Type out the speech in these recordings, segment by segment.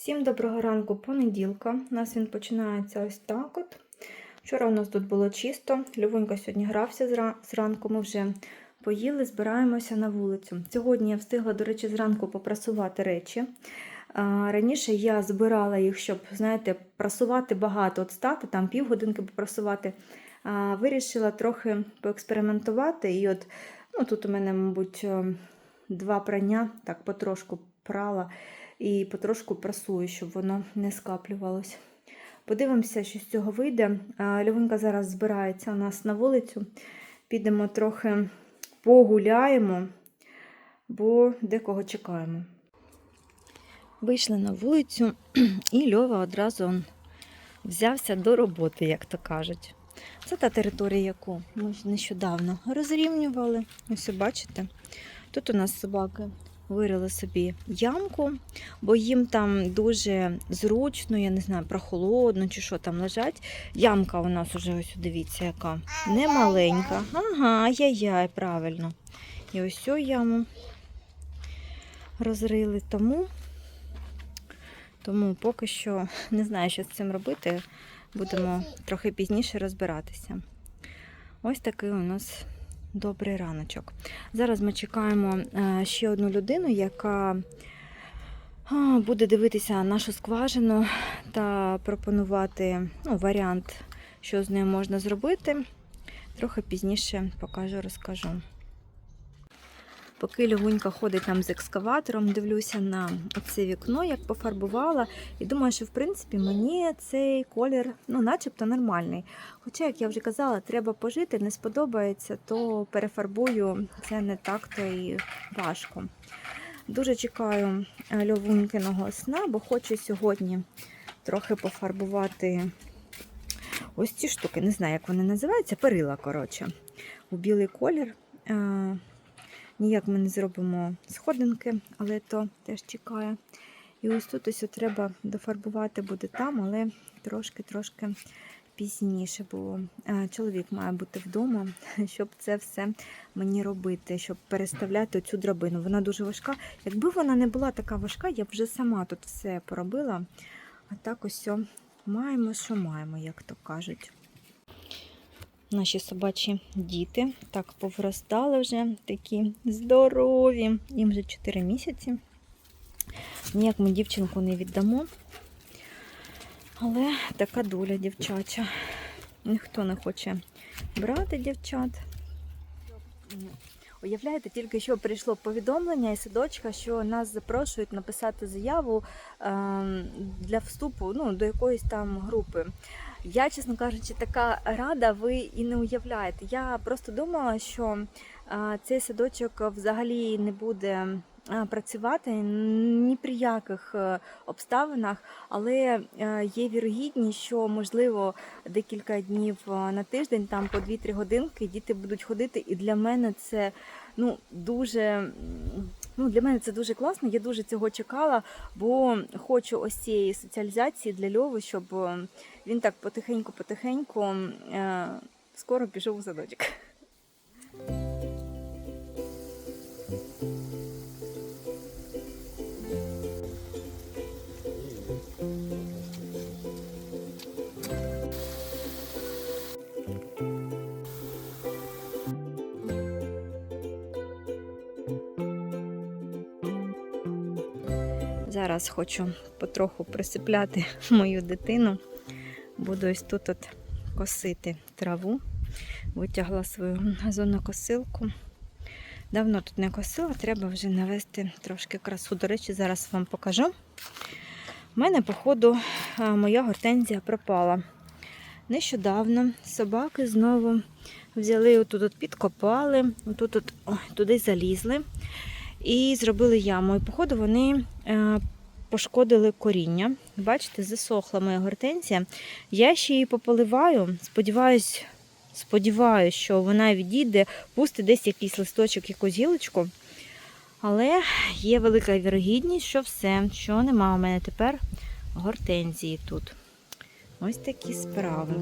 Всім доброго ранку понеділка. У нас він починається ось так от. Вчора у нас тут було чисто. Льовунька сьогодні грався зранку. Ми вже поїли, збираємося на вулицю. Сьогодні я встигла, до речі, зранку попрасувати речі. Раніше я збирала їх, щоб, знаєте, прасувати багато, от стати, там півгодинки попрасувати. Вирішила трохи поекспериментувати. І от ну, тут у мене, мабуть, е, два прання, так потрошку прала і потрошку прасую, щоб воно не скаплювалось. Подивимося, що з цього вийде. А, Льовинка зараз збирається у нас на вулицю. Підемо трохи погуляємо, бо декого чекаємо. Вийшли на вулицю, і Льова одразу взявся до роботи, як то кажуть. Це та територія, яку ми нещодавно розрівнювали. Ось бачите, тут у нас собаки вирили собі ямку, бо їм там дуже зручно, я не знаю, прохолодно чи що там лежать. Ямка у нас уже ось дивіться, яка не маленька. Ага, яй-яй, правильно. І ось цю яму розрили. Тому, тому поки що не знаю, що з цим робити. Будемо трохи пізніше розбиратися. Ось такий у нас добрий раночок. Зараз ми чекаємо е, ще одну людину, яка буде дивитися нашу скважину та пропонувати ну, варіант, що з нею можна зробити. Трохи пізніше покажу, розкажу. Поки Льовунька ходить там з екскаватором, дивлюся на це вікно, як пофарбувала, і думаю, що в принципі мені цей колір ну, начебто нормальний. Хоча, як я вже казала, треба пожити, не сподобається, то перефарбую. Це не так то і важко. Дуже чекаю е, Льовунькиного сна, бо хочу сьогодні трохи пофарбувати ось ці штуки. Не знаю, як вони називаються, перила, коротше, у білий колір. Ніяк ми не зробимо сходинки, але то теж чекає. І ось тут ось треба дофарбувати буде там, але трошки-трошки пізніше, бо е, чоловік має бути вдома, щоб це все мені робити, щоб переставляти цю драбину. Вона дуже важка. Якби вона не була така важка, я б вже сама тут все поробила. А так ось маємо, що маємо, як то кажуть наші собачі діти так повростали вже такі здорові. Їм вже 4 місяці. Ніяк ми дівчинку не віддамо. Але така доля дівчача. Ніхто не хоче брати дівчат. Уявляєте, тільки що прийшло повідомлення із садочка, що нас запрошують написати заяву ем, для вступу ну, до якоїсь там групи. Я, чесно кажучи, така рада, ви і не уявляєте. Я просто думала, що цей садочок взагалі не буде працювати ні при яких е, обставинах, але е, є вірогідність, що можливо декілька днів е, на тиждень, там по 2-3 годинки, діти будуть ходити. І для мене це ну дуже. Ну, для мене це дуже класно. Я дуже цього чекала, бо хочу ось цієї соціалізації для Льови, щоб е, він так потихеньку-потихеньку е, скоро пішов у садочок. Зараз хочу потроху присипляти мою дитину. Буду ось тут от косити траву. Витягла свою газонокосилку. Давно тут не косила, треба вже навести трошки красу. До речі, зараз вам покажу. У мене, походу, а, моя гортензія пропала. Нещодавно собаки знову взяли, отут от підкопали, отут от, туди залізли і зробили яму. І, походу, вони е, пошкодили коріння. Бачите, засохла моя гортензія. Я ще її пополиваю. Сподіваюсь, сподіваюсь, що вона відійде, пустить десь якийсь листочок, якусь гілочку. Але є велика вірогідність, що все, що нема у мене тепер гортензії тут. Ось такі справи.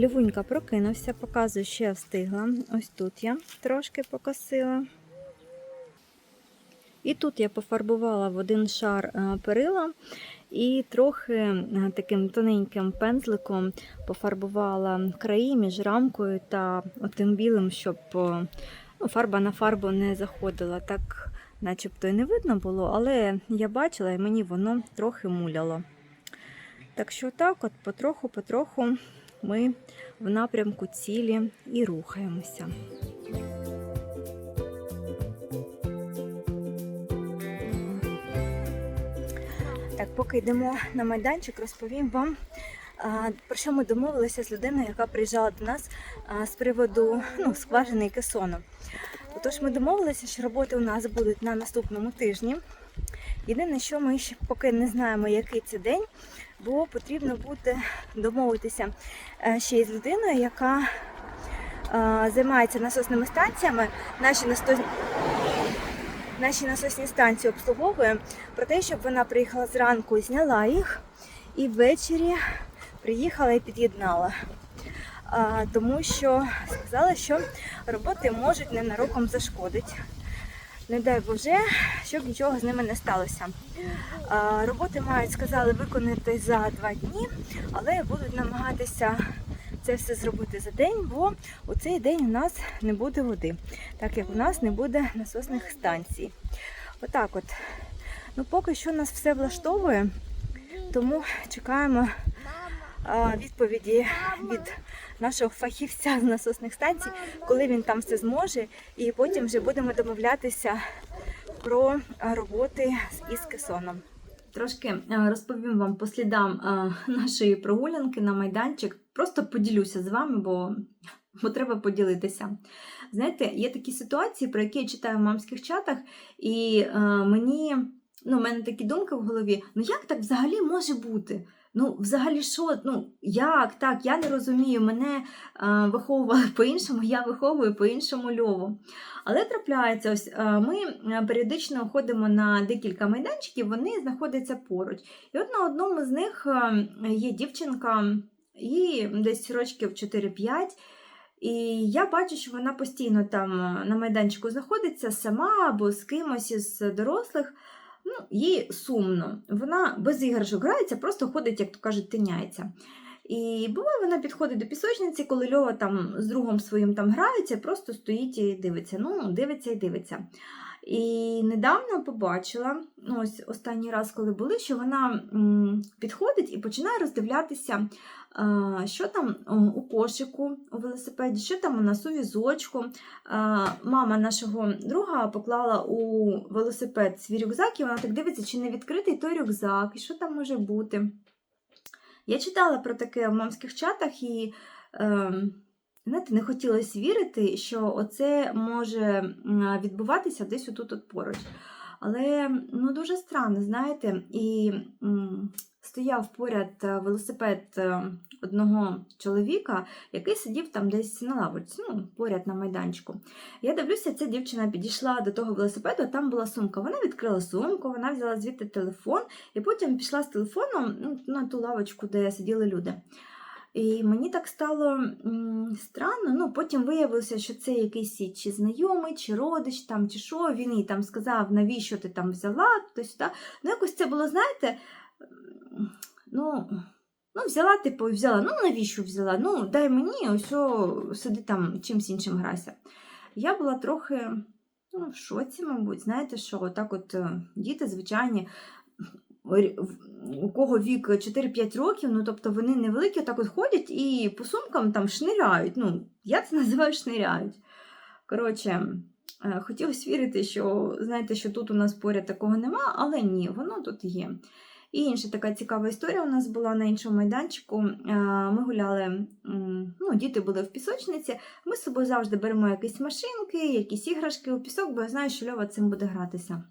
Лівунька прокинувся, показую, що я встигла. Ось тут я трошки покосила. І тут я пофарбувала в один шар е, перила і трохи е, таким тоненьким пензликом пофарбувала краї між рамкою та тим білим, щоб е, ну, фарба на фарбу не заходила. Так начебто і не видно було, але я бачила і мені воно трохи муляло. Так що так, от потроху-потроху ми в напрямку цілі і рухаємося. Так, поки йдемо на майданчик, розповім вам, про що ми домовилися з людиною, яка приїжджала до нас з приводу ну, скважини і кесону. Отож, ми домовилися, що роботи у нас будуть на наступному тижні. Єдине, що ми ще поки не знаємо, який це день, бо потрібно буде домовитися е, ще із людиною, яка е, займається насосними станціями. Наші насос... Наші насосні станції обслуговує про те, щоб вона приїхала зранку зняла їх, і ввечері приїхала і під'єднала. Тому що сказали, що роботи можуть ненароком зашкодити. Не дай Боже, щоб нічого з ними не сталося. Роботи мають, сказали, виконати за два дні, але будуть намагатися це все зробити за день, бо у цей день у нас не буде води, так як у нас не буде насосних станцій. Отак от. Ну, поки що нас все влаштовує, тому чекаємо відповіді від нашого фахівця з насосних станцій, коли він там все зможе, і потім вже будемо домовлятися про роботи із кесоном. Трошки е, розповім вам по слідам е, нашої прогулянки на майданчик. Просто поділюся з вами, бо, бо треба поділитися. Знаєте, є такі ситуації, про які я читаю в мамських чатах, і е, мені, ну, в мене такі думки в голові: ну як так взагалі може бути? Ну, взагалі, що? Ну, як так? Я не розумію. Мене е, виховували по-іншому, я виховую по-іншому льову. Але трапляється, ось е, ми е, періодично ходимо на декілька майданчиків, вони знаходяться поруч. І от на одному з них е, є дівчинка, їй десь рочків 4-5. І я бачу, що вона постійно там е, на майданчику знаходиться сама або з кимось із дорослих. Ну, їй сумно. Вона без іграшок грається, просто ходить, як то кажуть, тиняється. І буває, вона підходить до пісочниці, коли Льова там з другом своїм там грається, просто стоїть і дивиться. Ну, дивиться і дивиться. І недавно побачила, ну ось останній раз, коли були, що вона підходить і починає роздивлятися, що там у кошику у велосипеді, що там у нас у візочку. Мама нашого друга поклала у велосипед свій рюкзак, і вона так дивиться, чи не відкритий той рюкзак, і що там може бути. Я читала про таке в мамських чатах і. Е, Знаєте, не хотілося вірити, що оце може відбуватися десь отут от поруч. Але ну, дуже странно, знаєте, і стояв поряд е, велосипед е, одного чоловіка, який сидів там десь на лавочці, ну, поряд на майданчику. Я дивлюся, ця дівчина підійшла до того велосипеду, там була сумка. Вона відкрила сумку, вона взяла звідти телефон і потім пішла з телефоном ну, на ту лавочку, де сиділи люди. І мені так стало м, странно. Ну, потім виявилося, що це якийсь чи знайомий, чи родич, там, чи що. Він їй там сказав, навіщо ти там взяла, то сюди. Ну, якось це було, знаєте, ну, ну, взяла, типу, і взяла. Ну, навіщо взяла? Ну, дай мені, ось сиди там чимсь іншим грайся. Я була трохи ну, в шоці, мабуть, знаєте, що отак от е, діти звичайні. У кого вік 4-5 років, ну тобто вони невеликі, так от ходять і по сумкам там шниряють. Ну, я це називаю шниряють. Коротше, е, хотілося вірити, що знаєте, що тут у нас поряд такого нема, але ні, воно тут є. І інша така цікава історія у нас була на іншому майданчику. Е, Ми гуляли, ну, діти були в пісочниці. Ми з собою завжди беремо якісь машинки, якісь іграшки у пісок, бо я знаю, що Льова цим буде гратися.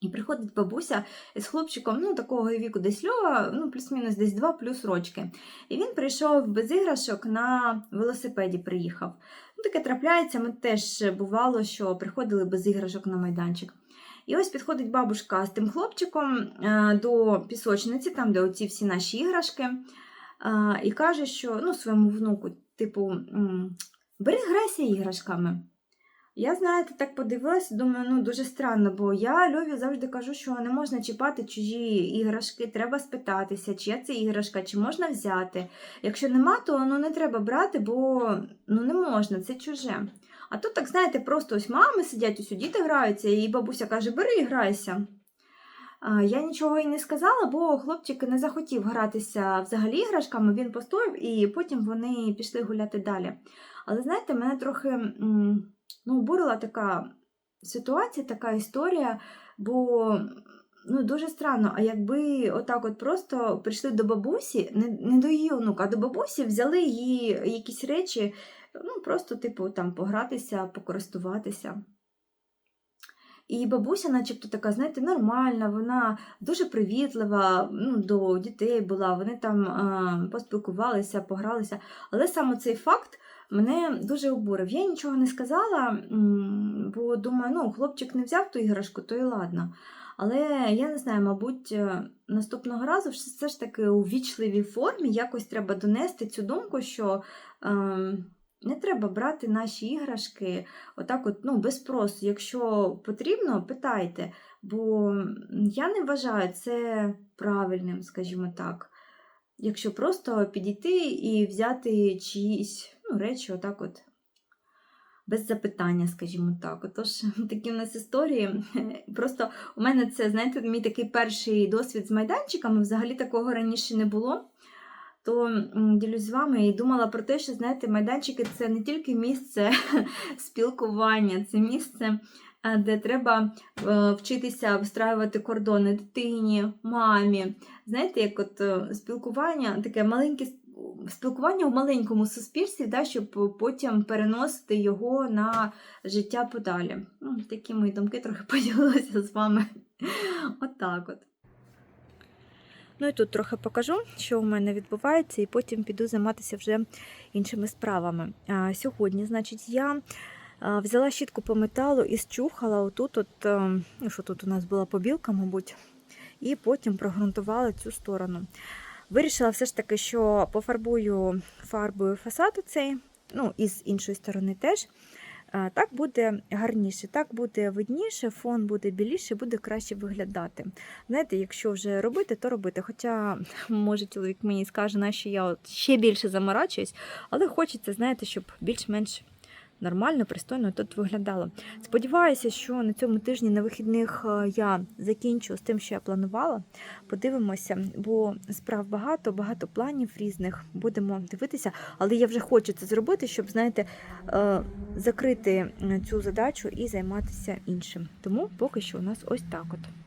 І приходить бабуся з хлопчиком, ну, такого віку десь Льова, ну, плюс-мінус десь 2 плюс рочки. І він прийшов без іграшок на велосипеді приїхав. Ну, таке трапляється, ми теж бувало, що приходили без іграшок на майданчик. І ось підходить бабушка з тим хлопчиком е, до пісочниці, там, де оці всі наші іграшки. і каже, що ну, своєму внуку, типу, бери грайся іграшками. Я, знаєте, так подивилася, думаю, ну дуже странно, бо я Льові завжди кажу, що не можна чіпати чужі іграшки, треба спитатися, чия це іграшка, чи можна взяти. Якщо нема, то ну, не треба брати, бо ну, не можна, це чуже. А тут, так знаєте, просто ось мами сидять, ось діти граються, і бабуся каже, бери і грайся. Я нічого і не сказала, бо хлопчик не захотів гратися взагалі іграшками, він постояв, і потім вони пішли гуляти далі. Але знаєте, мене трохи ну, обурила така ситуація, така історія, бо ну, дуже странно. А якби отак от просто прийшли до бабусі, не, не до її онука, а до бабусі взяли її якісь речі, ну, просто, типу, там погратися, покористуватися. І бабуся, начебто, така, знаєте, нормальна, вона дуже привітлива ну, до дітей була, вони там а, поспілкувалися, погралися. Але саме цей факт мене дуже обурив. Я нічого не сказала, бо думаю, ну, хлопчик не взяв ту іграшку, то і ладно. Але я не знаю, мабуть, е, наступного разу все ж таки у вічливій формі якось треба донести цю думку, що е, не треба брати наші іграшки отак, от, ну, без спросу. Якщо потрібно, питайте. Бо я не вважаю це правильним, скажімо так. Якщо просто підійти і взяти чиїсь ну, речі, отак от. Без запитання, скажімо так. Отож, такі в нас історії. Просто у мене це, знаєте, мій такий перший досвід з майданчиками. Взагалі такого раніше не було. То ділюсь з вами і думала про те, що знаєте, майданчики це не тільки місце спілкування, це місце, е, де треба е, вчитися встраювати кордони дитині, мамі. Знаєте, як от е, спілкування, таке маленьке спілкування в маленькому суспільстві, да, щоб потім переносити його на життя подалі. Ну, такі мої думки трохи поділилася з вами. Отак от. Ну і тут трохи покажу, що у мене відбувається, і потім піду займатися вже іншими справами. А, сьогодні, значить, я взяла щітку по металу і зчухала отут, от, е, ну, що тут у нас була побілка, мабуть, і потім прогрунтувала цю сторону. Вирішила все ж таки, що пофарбую фарбою фасад цей, ну і з іншої сторони теж. А, Так буде гарніше, так буде видніше, фон буде біліше, буде краще виглядати. Знаєте, якщо вже робити, то робити. Хоча, може, чоловік мені скаже, що я ще більше заморачуюсь, але хочеться, знаєте, щоб більш-менш нормально, пристойно тут виглядало. Сподіваюся, що на цьому тижні на вихідних е, я закінчу з тим, що я планувала. Подивимося, бо справ багато, багато планів різних. Будемо дивитися, але я вже хочу це зробити, щоб, знаєте, е, закрити цю задачу і займатися іншим. Тому поки що у нас ось так от.